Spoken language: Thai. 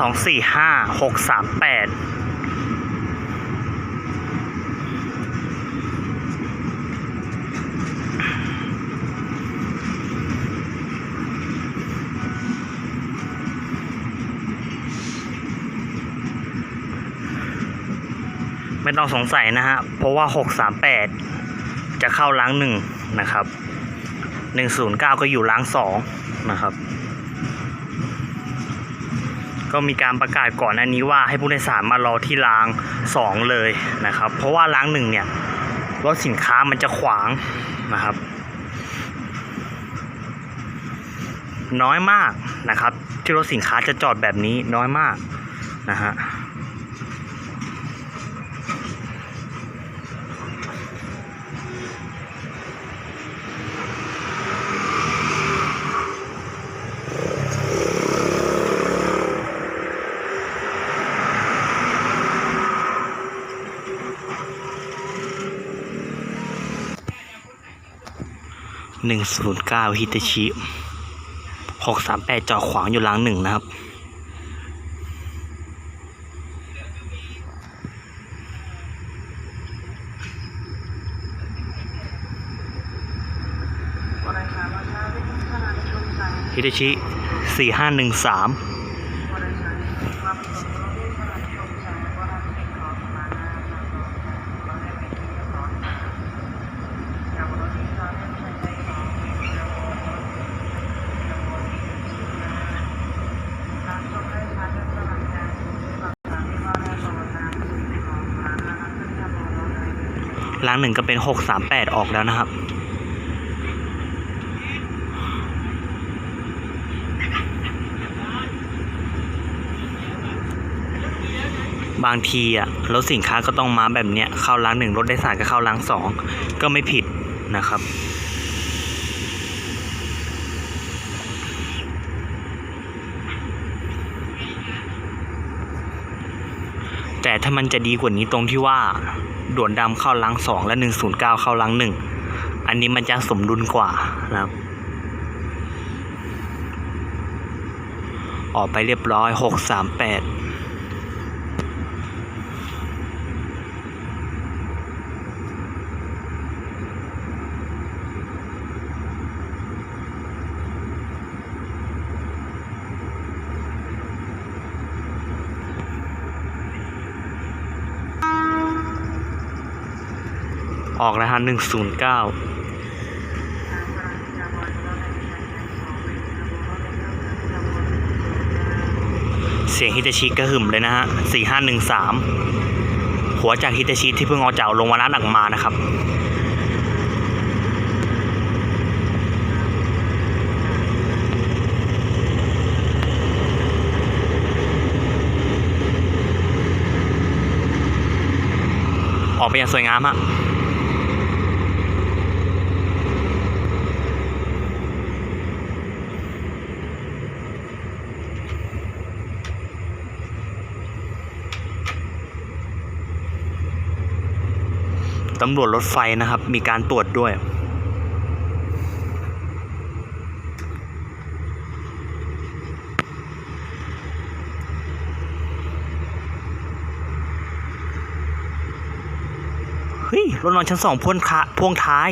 สองสี่ห้าหกสามแปดไม่ต้องสงสัยนะฮะ เพราะว่าหกสามแปดจะเข้าล้างหนึ่งนะครับหนึ่งศูนย์เก้าก็อยู่ล้างสองนะครับ ก็มีการประกาศก่อนหน้านี้ว่าให้ผู้โดยสารมารอที่รางสองเลยนะครับ เพราะว่าร้างหนึ่งเนี่ยรถสินค้ามันจะขวางนะครับ น้อยมากนะครับ ที่รถสินค้าจะจอดแบบนี้น้อยมากนะฮะ หนึ่งศูนย์เก้าฮิตาชิหกสามแปดจอดขวางอยู่หลังหนึ่งนะครับ ฮิตาชิสี่ห้าหนึ่งสาม หลังหนึ่งก็เป็นหกสามแปดออกแล้วนะครับ บางทีอะรถสินค้าก็ต้องมาแบบเนี้ยเข้าล้างหนึ่งรถได้สารก็เข้าล้างสองก็ไม่ผิดนะครับแต่ถ้ามันจะดีกว่านี้ตรงที่ว่า ด่วนดำเข้าล้างสองและหนึ่งศูนย์เก้าเข้าล้างหนึ่งอันนี้มันจะสมดุลกว่านะครับ ออกไปเรียบร้อยหกสามแปด ออกแล้วฮะหนึ่งศูนย์เก้าเสียงฮิตาชิกระหึ่มเลยนะฮะสี่ห้าหนึ่งสามหัวจากฮิตาชิที่เพิ่งเอาจากลงวานัดออกมานะครับออกไปอย่างสวยงามฮะ ตำรวจรถไฟนะครับ มีการตรวจด้วย เฮ้ย รถนอนชั้นสองพ่วงคาพ่วงท้าย